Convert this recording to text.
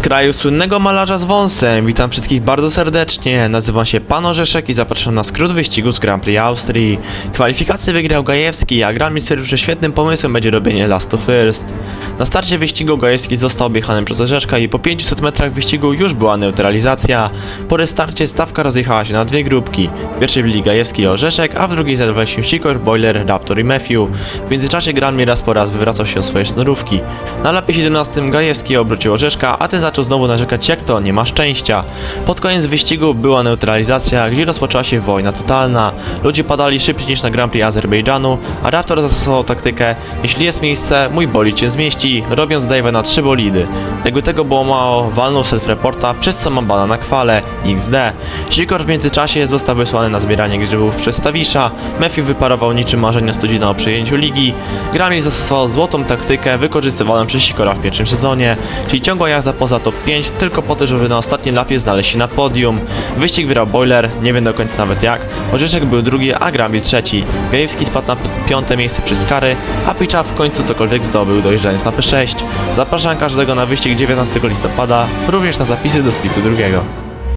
kraju słynnego malarza z wąsem, witam wszystkich bardzo serdecznie. Nazywam się Pan Orzeszek i zapraszam na skrót wyścigu z Grand Prix Austrii. Kwalifikacje wygrał Gajewski, a Grand Mister że świetnym pomysłem będzie robienie last to first. Na starcie wyścigu Gajewski został objechany przez Orzeszka i po 500 metrach wyścigu już była neutralizacja. Po restarcie stawka rozjechała się na dwie grupki. W pierwszej byli Gajewski i Orzeszek, a w drugiej znajdowali się Sikor, Boiler, Raptor i Matthew. W międzyczasie Grand Mi raz po raz wywracał się o swoje sznurówki. Na lapie 17 Gajewski obrócił Orzeszka, a ten zaczął znowu narzekać jak to, nie ma szczęścia. Pod koniec wyścigu była neutralizacja, gdzie rozpoczęła się wojna totalna. Ludzie padali szybciej niż na Grand Prix Azerbejdżanu, a Raptor zastosował taktykę, jeśli jest miejsce, mój bolid cię zmieści, robiąc dive na trzy bolidy. Jakby tego było mało, walnął self-reporta, przez co ma bana na kwale, XD. Sikor w międzyczasie został wysłany na zbieranie grzybów przez Stawisza, Matthew wyparował niczym marzenia studzina o przejęciu ligi, Grammy zastosował złotą taktykę wykorzystywaną przez Sikora w pierwszym sezonie, czyli ciągła jazda poza top 5, tylko po to, żeby na ostatniej lapie znaleźć się na podium. Wyścig wygrał Boiler, nie wiem do końca nawet jak, Orzeszek był drugi, a Grammy trzeci. Gajewski spadł na piąte miejsce przez kary, a Picza w końcu cokolwiek zdobył, dojeżdżając na P6. Zapraszam każdego na wyścig 19 listopada, również na zapisy do splitu drugiego.